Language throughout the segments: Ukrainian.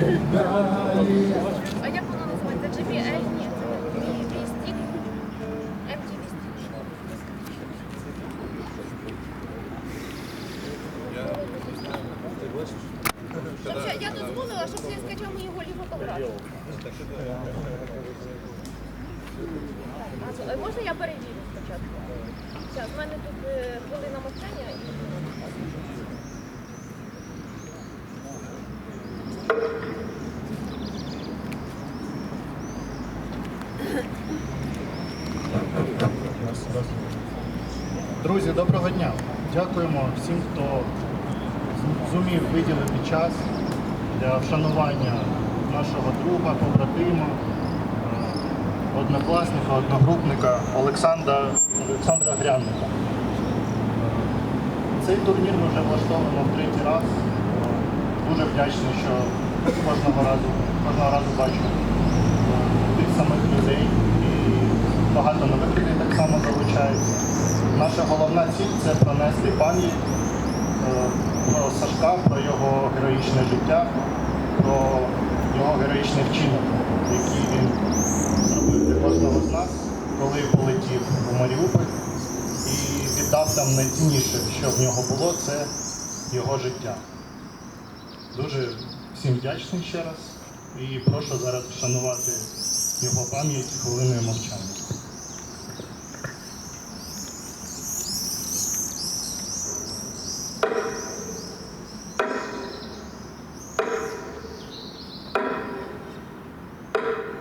А як воно називається? Джимі Ні, це мій стік. МД стік. Я дозволила, щоб я скачав мої голі фотографії. Можна я перевірю спочатку? Зараз, в мене тут е, хвилина мовчання і... Друзі, доброго дня. Дякуємо всім, хто зумів виділити час для вшанування нашого друга, побратима, однокласника, одногрупника Олександра, Олександра Грянника. Цей турнір ми вже влаштовуємо в третій раз. Дуже вдячний, що кожного разу, кожного разу бачу тих самих людей і багато нових людей залучаються. Наша головна ціль це пронести пам'ять е, про Сашка, про його героїчне життя, про його героїчний вчинок, який він зробив для кожного з нас, коли полетів у Маріуполь і віддав там найцінніше, що в нього було, це його життя. Дуже всім вдячний ще раз і прошу зараз вшанувати його пам'ять хвилиною мовчання. you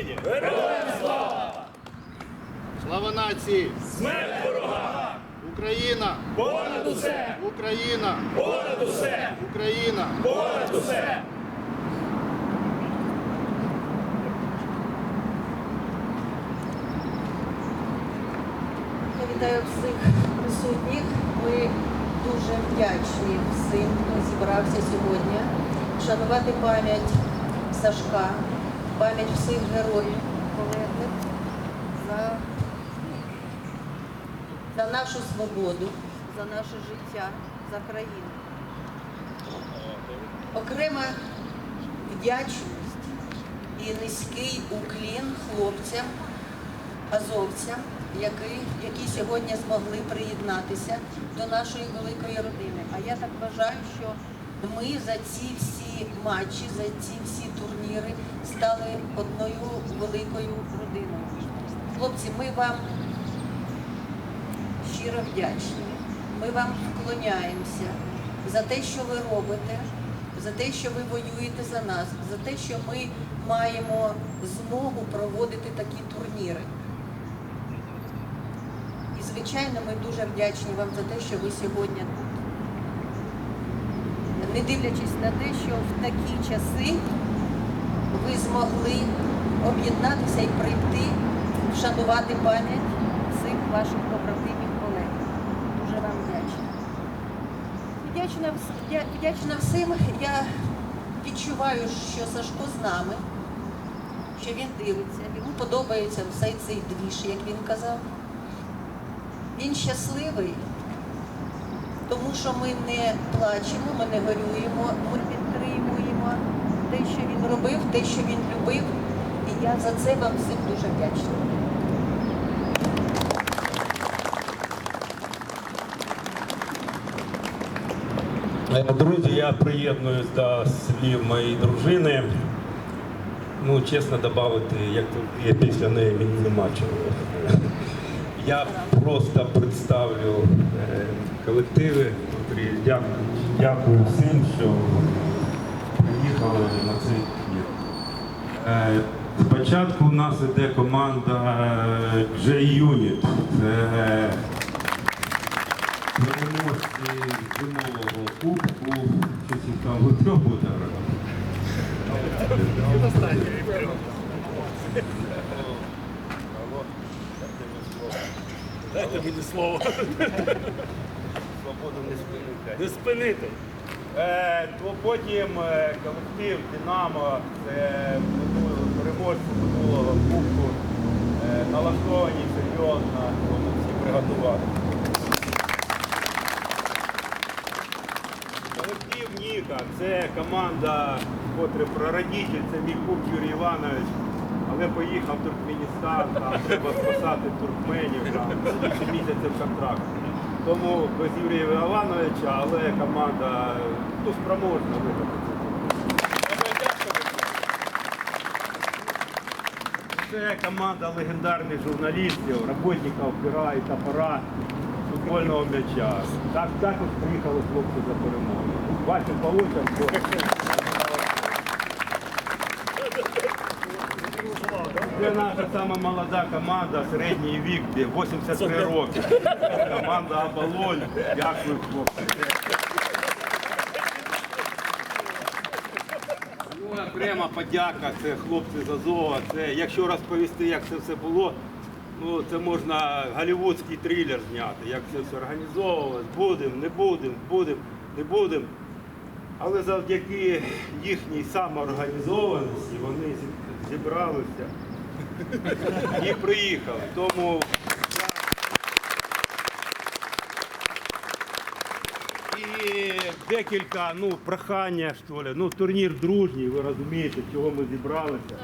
Україні! Слава Слава нації! Смерть ворога! Україна! Понад усе! Україна! Понад усе! Україна! Понад усе! Вітаю всіх присутніх. Ми дуже вдячні всім, хто зібрався сьогодні, шанувати пам'ять Сашка, пам'ять всіх героїв, полеглих за, за нашу свободу, за наше життя, за країну. Окрема вдячність і низький уклін хлопцям, азовцям, які, які сьогодні змогли приєднатися до нашої великої родини. А я так вважаю, що ми за ці всі матчі, за ці всі турніри стали одною великою родиною. Хлопці, ми вам щиро вдячні. Ми вам вклоняємося за те, що ви робите, за те, що ви воюєте за нас, за те, що ми маємо змогу проводити такі турніри. І, звичайно, ми дуже вдячні вам за те, що ви сьогодні. Не дивлячись на те, що в такі часи ви змогли об'єднатися і прийти, вшанувати пам'ять цих ваших побратимів колег. Дуже вам вдячна. Вдячна, вдячна всім. Я відчуваю, що Сашко з нами, що він дивиться, йому подобається все цей двіж, як він казав. Він щасливий, тому що ми не плачемо, ми не горюємо, ми підтримуємо те, що він робив, те, що він любив. І я за це вам всім дуже вдячна. Е, Друзі, я приєднуюсь до слів моєї дружини. Ну, чесно додати, як тут після неї, мені нема чого. Я просто представлю е, колективи, котрі дякую, дякую всім, що приїхали на цей ефір. Е, Спочатку у нас іде команда е, J-Unit. Це переможці зимового кубку, щось їх там в трьох буде грати. Дайте мені слово. Свободу не спинити. Не спинити. Е, то потім е, колектив Динамо, це минулого- переможці минулого кубку, е, налаштовані серйозно, тому всі приготували. Колектив Ніка, це команда, котре прародитель, це мій куб Юрій Іванович, але поїхав в Туркменістан, там треба спасати туркменів, там в контракт. Тому без Юрія Івановича, але команда ну, спроможна виграти. Це команда легендарних журналістів, роботників пера і топора футбольного м'яча. Так, також приїхали хлопці за перемогу. Бачимо Полоченко. Це наша сама молода команда, середній вік, де 83 роки. Команда Оболонь. Дякую, хлопці. Ну, окрема подяка, це хлопці з Азова. Це, якщо розповісти, як це все було, ну, це можна голівудський трилер зняти, як це все організовувалось, будемо, не будемо, будемо, не будемо. Але завдяки їхній самоорганізованості вони зібралися і приїхали. Тому і декілька ну, прохання, що ли. Ну, турнір дружній, ви розумієте, чого ми зібралися.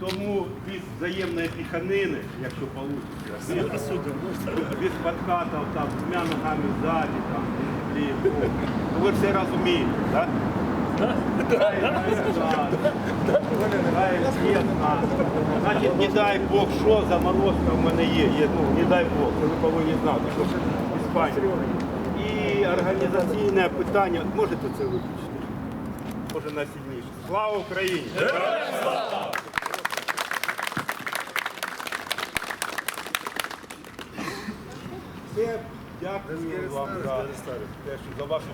Тому без взаємної піханини, якщо вийде, без, без подкатів, там, двома ногами ззаді, там, блін, ну, ну, ви все розумієте, так? Значить, не дай Бог, що заморозка в мене є. є ну, не дай Бог, це ви повинні знати, що Іспанія. І організаційне питання, можете це виключити? Може найсильніше. Слава Україні! Все, дякую вам за те, що за вашу.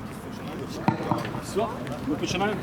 Все, ми починаємо.